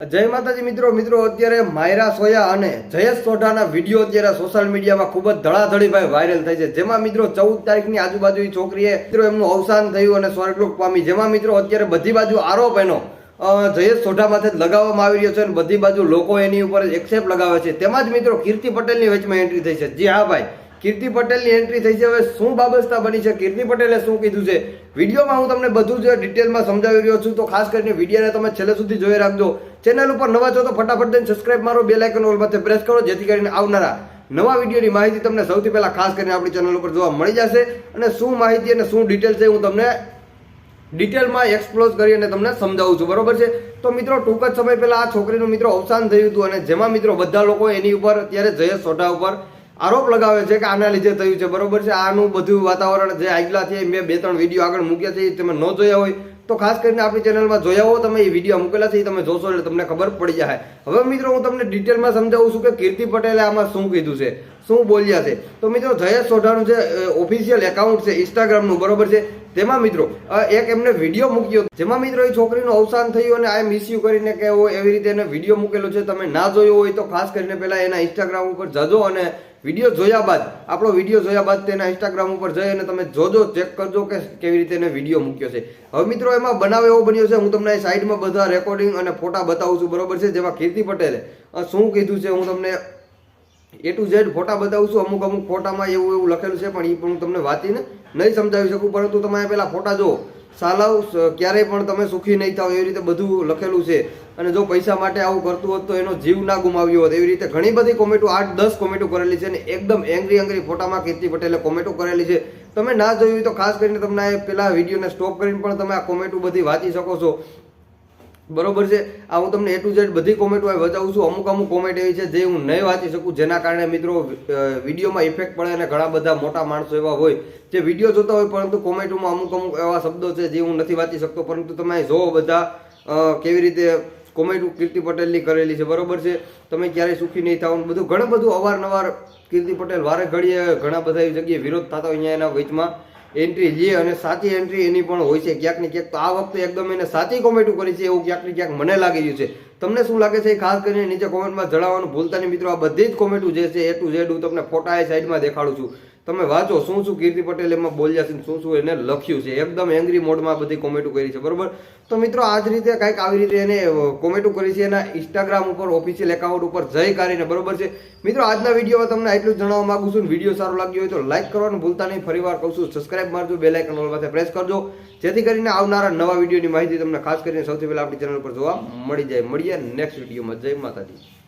જય માતાજી મિત્રો મિત્રો, અત્યારે માયરા સોયા અને જયેશ સોઢાના વીડિયો અત્યારે સોશિયલ મીડિયામાં ખૂબ જ ધડાધડી ભાઈ વાયરલ થાય છે. જેમાં મિત્રો ચૌદ તારીખની આજુબાજુ છોકરીએ મિત્રો એમનું અવસાન થયું અને સ્વર્ગલોક પામી. જેમાં મિત્રો અત્યારે બધી બાજુ આરોપ એનો જયેશ સોઢા માથે લગાવવામાં આવી રહ્યો છે અને બધી બાજુ લોકો એની ઉપર એક્સેપ્ટ લગાવે છે. તેમાં જ મિત્રો કીર્તિ પટેલની વચમાં એન્ટ્રી થઈ છે. જી હા ભાઈ, કીર્તિ પટેલની એન્ટ્રી થઈ છે. હવે શું બાબસ્તા બની છે? કીર્તિ પટેલે શું કીધું છે? વિડીયોમાં હું તમને બધું જ ડિટેલમાં સમજાવી રહ્યો છું. તો ખાસ કરીને વિડીયોને તમે છેલ્લે સુધી જોઈ રાખજો. ચેનલ ઉપર નવા છો તો ફટાફટ દઈને સબસ્ક્રાઇબ મારો બે લાઇકન ઓલ માથે પ્રેસ કરો, જેથી કરીને આવનારા નવા વિડીયોની માહિતી તમને સૌથી પહેલાં ખાસ કરીને આપણી ચેનલ ઉપર જોવા મળી જશે અને શું માહિતી અને શું ડિટેલ છે હું તમને ડિટેલમાં એક્સપ્લોઝ કરી અને તમને સમજાવું છું. બરોબર છે? તો મિત્રો, ટૂંક જ સમય પહેલાં આ છોકરીનું મિત્રો અવસાન થયું હતું અને જેમાં મિત્રો બધા લોકો એની ઉપર, અત્યારે જયેશ સોઢા ઉપર આરોપ લગાવે છે કે આના લીધે થયું છે. બરોબર છે? આનું બધું વાતાવરણ જે આગલા છે મેં બે ત્રણ વીડિયો આગળ મૂક્યા છે, એ તમે ન જોયા હોય તો ખાસ કરીને આપણી ચેનલમાં જોયા હો તમે એ વીડિયો મૂકેલા છે, એ તમે જોશો એટલે તમને ખબર પડી જાય. હવે મિત્રો હું તમને ડિટેલમાં સમજાવું છું કે કીર્તિ પટેલે આમાં શું કીધું છે, શું બોલ્યા છે. તો મિત્રો જયેશ સોઢાનું જે ઓફિશિયલ એકાઉન્ટ છે ઇન્સ્ટાગ્રામનું બરોબર છે. તેમાં મિત્રો એક એમને વીડિયો મૂક્યો. જેમાં મિત્રો એ છોકરીનું અવસાન થયું અને આ મિસ યુ કરીને કે એવી રીતે એને વીડિયો મૂકેલો છે, તમે ના જોયો હોય તો ખાસ કરીને પહેલાં એના ઇન્સ્ટાગ્રામ ઉપર જજો અને વીડિયો જોયા બાદ, આપણો વીડિયો જોયા બાદ તેના ઇન્સ્ટાગ્રામ ઉપર જઈ અને તમે જોજો, ચેક કરજો કે કેવી રીતે એને વીડિયો મૂક્યો છે. હવે મિત્રો, એમાં બનાવ એવો બન્યો છે, હું તમને સાઈડમાં બધા રેકોર્ડિંગ અને ફોટા બતાવું છું, બરોબર છે? જેમાં કીર્તિ પટેલે શું કીધું છે, હું તમને એ ટુ ઝેડ ફોટા બતાવું છું, અમુક અમુક ફોટામાં એવું એવું લખેલું છે, પણ એ પણ હું તમને વાંચીને નહીં સમજાવી શકું, પરંતુ તમે પહેલાં ફોટા જુઓ. સાલાવ ક્યારેય પણ તમે સુખી નહીં થાવ એવી રીતે બધું લખેલું છે. અને જો પૈસા માટે આવું કરતું હોત તો એનો જીવ ના ગુમાવ્યો હોત. એવી રીતે ઘણી બધી કોમેન્ટો આઠ, દસ કોમેન્ટો કરેલી છે અને એકદમ એંગ્રી એંગ્રી ફોટામાં કીર્તિ પટેલે કોમેન્ટો કરેલી છે. તમે ના જોયું તો ખાસ કરીને તમને પેલા વિડીયોને સ્ટોપ કરીને પણ તમે આ કોમેન્ટો બધી વાંચી શકો છો. બરોબર છે? આ હું તમને એ ટુ ઝેડ બધી કોમેન્ટો બતાવું છું. અમુક અમુક કોમેન્ટ એવી છે જે હું નહીં વાંચી શકું, જેના કારણે મિત્રો વિડીયોમાં ઇફેક્ટ પડે અને ઘણા બધા મોટા માણસો એવા હોય, જે વીડિયો જોતા હોય, પરંતુ કોમેન્ટોમાં અમુક અમુક એવા શબ્દો છે જે હું નથી વાંચી શકતો. પરંતુ તમે જોવો બધા કેવી રીતે કોમેન્ટ કીર્તિ પટેલની કરેલી છે. બરોબર છે? તમે ક્યારેય સુખી નહીં થાવ બધું. ઘણું બધું અવારનવાર કીર્તિ પટેલ વારે ઘડીએ ઘણા બધા એવી જગ્યાએ વિરોધ થતા હોય અહીંયા એના વચમાં. એન્ટ્રી લે અને સાચી એન્ટ્રી એની પણ હોય છે ક્યાંક ને ક્યાંક. તો આ વખતે એકદમ એને સાચી કોમેન્ટો કરી છે એવું ક્યાંક ને ક્યાંક મને લાગી રહ્યું છે. તમને શું લાગે છે ખાસ કરીને નીચે કોમેન્ટમાં જણાવવાનું ભૂલતા નહીં મિત્રો. આ બધી જ કોમેન્ટો જે છે એ ટુ ઝેડ હું તમને ફોટા એ સાઈડમાં દેખાડું છું. તમે વાંચો, શું શું કીર્તિ પટેલ એમાં બોલ્યા છે શું શું એને લખ્યું છે. એકદમ એંગ્રી મોડમાં બધી કોમેન્ટો કરી છે, બરોબર? તો મિત્રો આ જ રીતે કંઈક આવી રીતે એને કોમેન્ટો કરી છે એના ઇન્સ્ટાગ્રામ ઉપર ઓફિશિયલ એકાઉન્ટ ઉપર જઈ કરીને, બરોબર છે? મિત્રો, આજના વિડીયોમાં તમને એટલું જ જણાવવા માંગુ છું વીડિયો સારો લાગ્યો હોય તો લાઈક કરવાનું ભૂલતા નહીં. ફરીવાર કહું છું સબસ્ક્રાઇબ મારજો બે લાઇકન ઓલ પ્રેસ કરજો. જેથી કરીને આવનારા નવા વિડીયોની માહિતી તમને ખાસ કરીને સૌથી પહેલાં આપણી ચેનલ પર જોવા મળી જાય. મળીએ નેક્સ્ટ વિડીયોમાં. જય માતાજી.